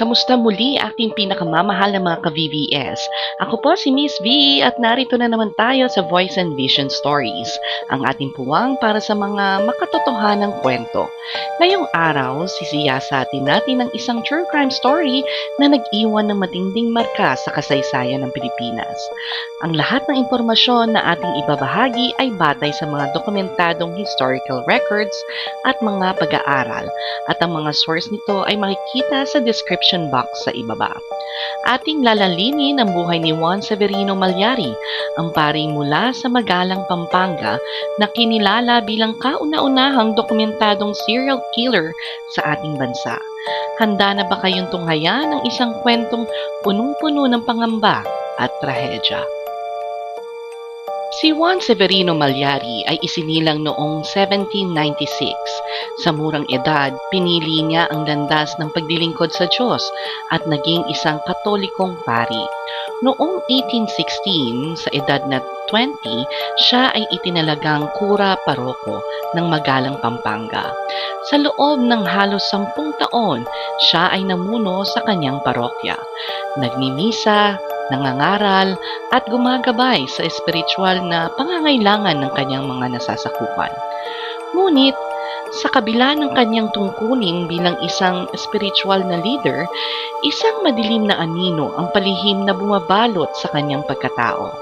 Kamusta muli aking pinakamamahal na mga ka-VVS? Ako po si Miss V at narito na naman tayo sa Voice and Vision Stories, ang ating puwang para sa mga makatotohanang kwento. Ngayong araw, sisiyasatin natin ang isang true crime story na nag-iwan ng matinding marka sa kasaysayan ng Pilipinas. Ang lahat ng impormasyon na ating ibabahagi ay batay sa mga dokumentadong historical records at mga pag-aaral at ang mga source nito ay makikita sa description box sa ibaba. Ating lalalinin ang buhay ni Juan Severino Malyari, ang paring mula sa Magalang, Pampanga na kinilala bilang kauna-unahang dokumentadong serial killer sa ating bansa. Handa na ba kayong tunghayan ng isang kwentong punong-puno ng pangamba at trahedya? Si Juan Severino Malyari ay isinilang noong 1796. Sa murang edad, pinili niya ang landas ng paglilingkod sa Diyos at naging isang katolikong pari. Noong 1816, sa edad na 20, siya ay itinalagang kura paroko ng Magalang Pampanga. Sa loob ng halos sampung taon, siya ay namuno sa kanyang parokya. Nagmimisa, nangangaral, at gumagabay sa espiritual na pangangailangan ng kanyang mga nasasakupan. Ngunit, sa kabila ng kanyang tungkulin bilang isang spiritual na leader, isang madilim na anino ang palihim na bumabalot sa kanyang pagkatao.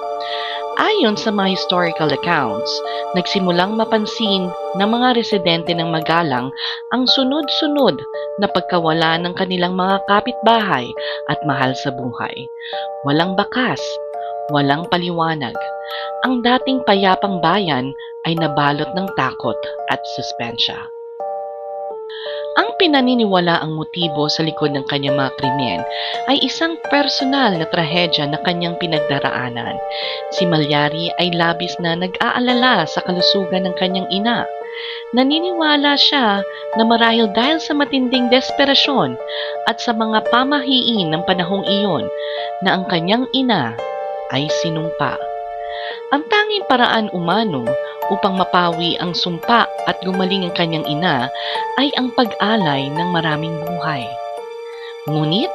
Ayon sa mga historical accounts, nagsimulang mapansin ng mga residente ng Magalang ang sunod-sunod na pagkawala ng kanilang mga kapitbahay at mahal sa buhay. Walang bakas, walang paliwanag. Ang dating payapang bayan ay nabalot ng takot at suspensya. Ang pinaniniwala ang motibo sa likod ng kanyang mga krimen ay isang personal na trahedya na kanyang pinagdaraanan. Si Malyari ay labis na nag-aalala sa kalusugan ng kanyang ina. Naniniwala siya na marahil dahil sa matinding desperasyon at sa mga pamahiin ng panahong iyon na ang kanyang ina ay sinumpa. Ang tanging paraan umano upang mapawi ang sumpa at gumaling ang kanyang ina ay ang pag-alay ng maraming buhay. Ngunit,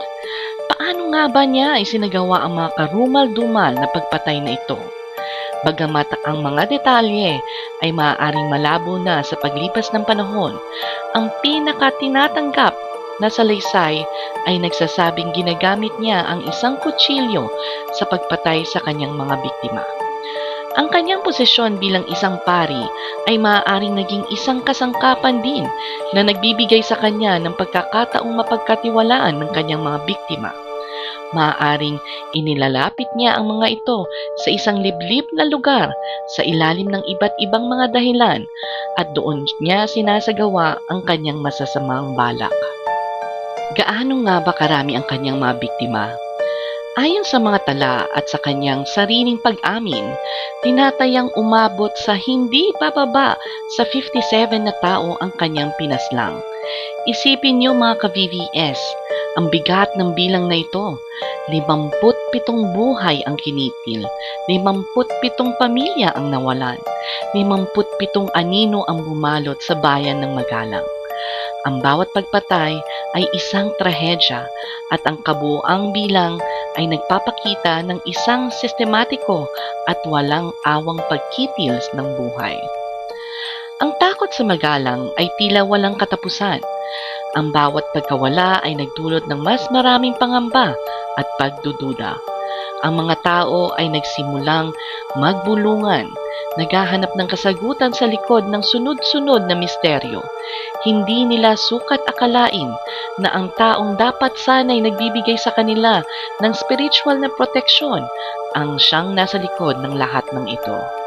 paano nga ba niya isinagawa ang mga karumal-dumal na pagpatay na ito? Bagamat ang mga detalye ay maaaring malabo na sa paglipas ng panahon, ang pinaka-tinatanggap na salaysay ay nagsasabing ginagamit niya ang isang kutsilyo sa pagpatay sa kanyang mga biktima. Ang kanyang posisyon bilang isang pari ay maaaring naging isang kasangkapan din na nagbibigay sa kanya ng pagkakataong mapagkatiwalaan ng kanyang mga biktima. Maaaring inilalapit niya ang mga ito sa isang liblib na lugar sa ilalim ng iba't ibang mga dahilan at doon niya sinasagawa ang kanyang masasamang balak. Gaano nga ba karami ang kanyang mga biktima? Ayon sa mga tala at sa kanyang sariling pag-amin, tinatayang umabot sa hindi bababa sa 57 na tao ang kanyang pinaslang. Isipin niyo mga ka-VVS, ang bigat ng bilang na ito. 57 buhay ang kinitil, 57 pamilya ang nawalan, 57 anino ang bumalot sa bayan ng Magalang. Ang bawat pagpatay ay isang trahedya at ang kabuang bilang ay nagpapakita ng isang sistematiko at walang awang pagkitil ng buhay. Ang takot sa magalang ay tila walang katapusan. Ang bawat pagkawala ay nagdulot ng mas maraming pangamba at pagdududa. Ang mga tao ay nagsimulang magbulungan, naghahanap ng kasagutan sa likod ng sunod-sunod na misteryo. Hindi nila sukat akalain na ang taong dapat sana'y nagbibigay sa kanila ng spiritual na proteksyon ang siyang nasa likod ng lahat ng ito.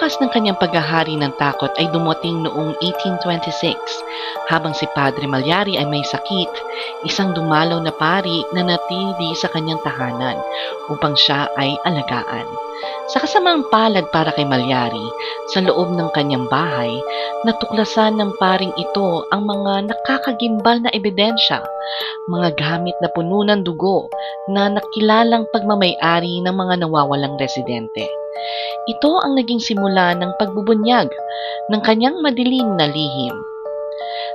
Wakas ng kanyang paghahari ng takot ay dumating noong 1826 habang si Padre Malyari ay may sakit, isang dumalaw na pari na natili sa kanyang tahanan upang siya ay alagaan. Sa kasamang palad para kay Malyari, sa loob ng kanyang bahay, natuklasan ng paring ito ang mga nakakagimbal na ebidensya, mga gamit na puno ng dugo na nakilalang pagmamayari ng mga nawawalang residente. Ito ang naging simula ng pagbubunyag ng kanyang madilim na lihim.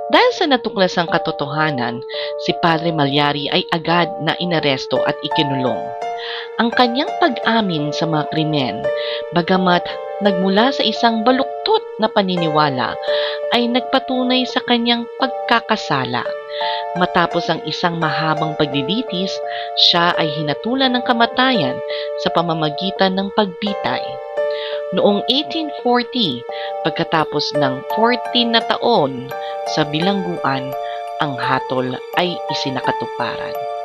Dahil sa natuklasang katotohanan, si Padre Malyari ay agad na inaresto at ikinulong. Ang kanyang pag-amin sa mga krimen, bagamat nagmula sa isang baluktot na paniniwala, ay nagpatunay sa kanyang pagkakasala. Matapos ang isang mahabang pagdiditis, siya ay hinatulan ng kamatayan sa pamamagitan ng pagbitay. Noong 1840, pagkatapos ng 14 na taon sa bilangguan, ang hatol ay isinakatuparan.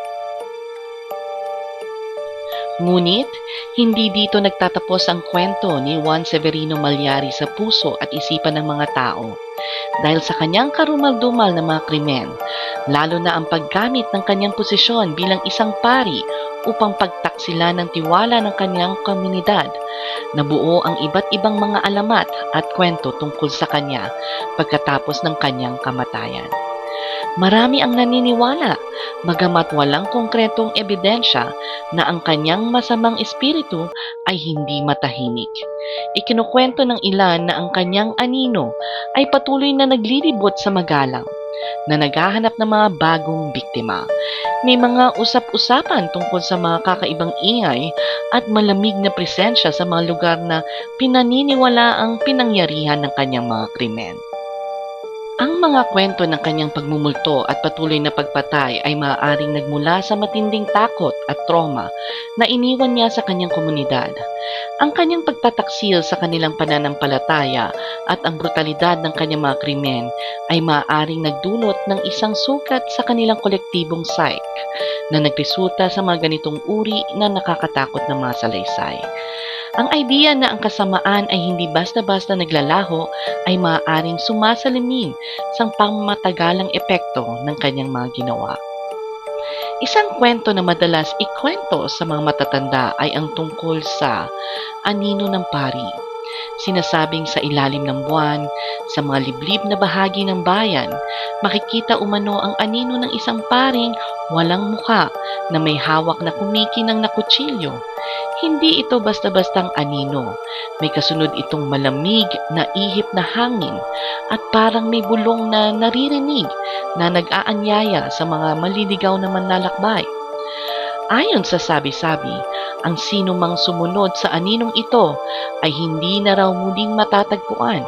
Ngunit, hindi dito nagtatapos ang kwento ni Juan Severino Malyari sa puso at isipan ng mga tao. Dahil sa kanyang karumaldumal na mga krimen, lalo na ang paggamit ng kanyang posisyon bilang isang pari upang pagtaksila ng tiwala ng kanyang komunidad, nabuo ang iba't ibang mga alamat at kwento tungkol sa kanya pagkatapos ng kanyang kamatayan. Marami ang naniniwala, bagamat walang konkretong ebidensya na ang kanyang masamang espiritu ay hindi matahimik. Ikinukwento ng ilan na ang kanyang anino ay patuloy na naglilibot sa magalang, na naghahanap ng mga bagong biktima. May mga usap-usapan tungkol sa mga kakaibang ingay at malamig na presensya sa mga lugar na pinaniniwala ang pinangyarihan ng kanyang mga krimen. Ang mga kwento ng kanyang pagmumulto at patuloy na pagpatay ay maaaring nagmula sa matinding takot at trauma na iniwan niya sa kanyang komunidad. Ang kanyang pagtataksil sa kanilang pananampalataya at ang brutalidad ng kanyang mga krimen ay maaaring nagdulot ng isang sukat sa kanilang kolektibong psyche na nagresulta sa mga ganitong uri na nakakatakot na mga salaysay. Ang idea na ang kasamaan ay hindi basta-basta naglalaho ay maaaring sumasalimin sa pangmatagalang epekto ng kanyang mga ginawa. Isang kwento na madalas ikwento sa mga matatanda ay ang tungkol sa anino ng pari. Sinasabing sa ilalim ng buwan, sa mga liblib na bahagi ng bayan, makikita umano ang anino ng isang paring walang muka na may hawak na kumikinang na kutsilyo. Hindi ito basta-bastang anino. May kasunod itong malamig na ihip na hangin at parang may bulong na naririnig na nag-aanyaya sa mga maliligaw na manlalakbay. Ayon sa sabi-sabi, ang sino mang sumunod sa aninong ito ay hindi na raw muling matatagpuan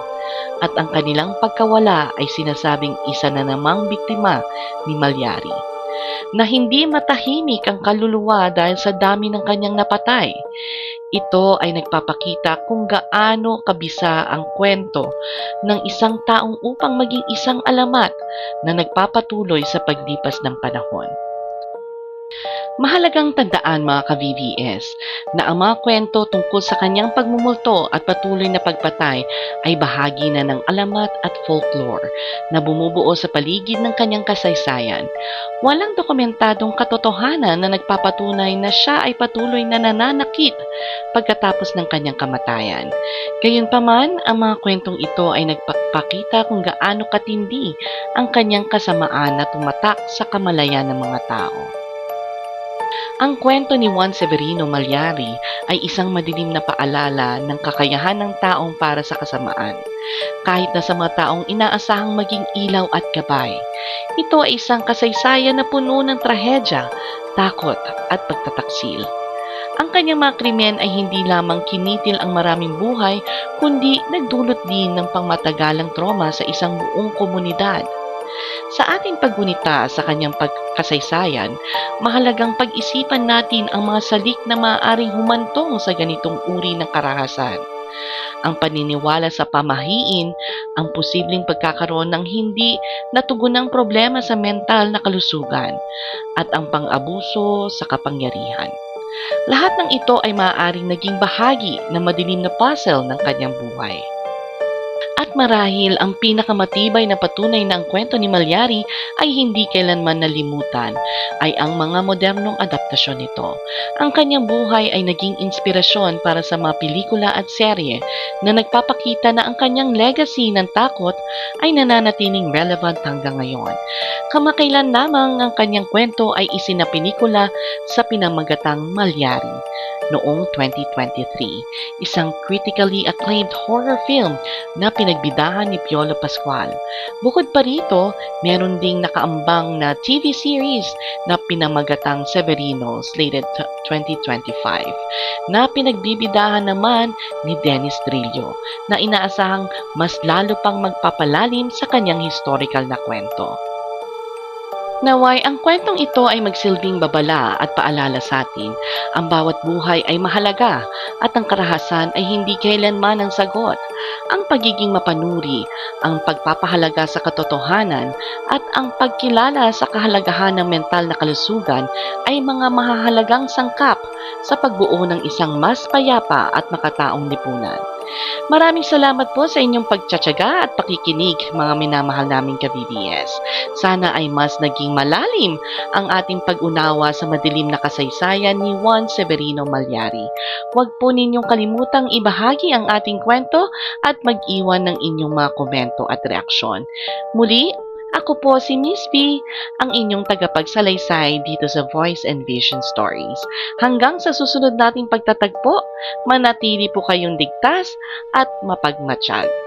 at ang kanilang pagkawala ay sinasabing isa na namang biktima ni Malyari na hindi matahimik ang kaluluwa dahil sa dami ng kanyang napatay. Ito ay nagpapakita kung gaano kabisa ang kwento ng isang taong upang maging isang alamat na nagpapatuloy sa paglipas ng panahon. Mahalagang tandaan mga ka-VVS na ang mga kwento tungkol sa kanyang pagmumulto at patuloy na pagpatay ay bahagi na ng alamat at folklore na bumubuo sa paligid ng kanyang kasaysayan. Walang dokumentadong katotohanan na nagpapatunay na siya ay patuloy na nananakit pagkatapos ng kanyang kamatayan. Gayunpaman, ang mga kwentong ito ay nagpapakita kung gaano katindi ang kanyang kasamaan na tumatak sa kamalayan ng mga tao. Ang kwento ni Juan Severino Malyari ay isang madilim na paalala ng kakayahan ng taong para sa kasamaan, kahit na sa mga taong inaasahang maging ilaw at gabay. Ito ay isang kasaysayan na puno ng trahedya, takot at pagtataksil. Ang kanyang mga krimen ay hindi lamang kinitil ang maraming buhay, kundi nagdulot din ng pangmatagalang trauma sa isang buong komunidad. Sa ating paggunita sa kanyang pagkasaysayan, mahalagang pag-isipan natin ang mga salik na maaaring humantong sa ganitong uri ng karahasan. Ang paniniwala sa pamahiin, ang posibleng pagkakaroon ng hindi natugunang problema sa mental na kalusugan, at ang pang-abuso sa kapangyarihan. Lahat ng ito ay maaaring naging bahagi ng madilim na puzzle ng kanyang buhay. At marahil ang pinakamatibay na patunay na ang kwento ni Malyari ay hindi kailanman nalimutan ay ang mga modernong adaptasyon nito. Ang kanyang buhay ay naging inspirasyon para sa mga pelikula at serye na nagpapakita na ang kanyang legacy ng takot ay nananatiling relevant hanggang ngayon. Kamakailan lamang ang kanyang kwento ay isinapelikula sa pinamagatang Malyari. Noong 2023, isang critically acclaimed horror film na pinagbidahan ni Piolo Pascual. Bukod pa rito, meron ding nakaambang na TV series na pinamagatang Severino slated to 2025 na pinagbibidahan naman ni Dennis Trillo na inaasahang mas lalo pang magpapalalim sa kanyang historical na kwento. Naway, ang kwentong ito ay magsilbing babala at paalala sa atin. Ang bawat buhay ay mahalaga at ang karahasan ay hindi kailanman ang sagot. Ang pagiging mapanuri, ang pagpapahalaga sa katotohanan at ang pagkilala sa kahalagahan ng mental na kalusugan ay mga mahahalagang sangkap sa pagbuo ng isang mas payapa at makataong lipunan. Maraming salamat po sa inyong pagtsatsaga at pakikinig mga minamahal naming ka-BBS. Sana ay mas naging malalim ang ating pag-unawa sa madilim na kasaysayan ni Juan Severino Malyari. Huwag po ninyong kalimutang ibahagi ang ating kwento at mag-iwan ng inyong mga komento at reaksyon. Muli, ako po si Miss B, ang inyong tagapagsalaysay dito sa Voice and Vision Stories. Hanggang sa susunod nating pagtatagpo, manatili po kayong ligtas at mapagmatsyag.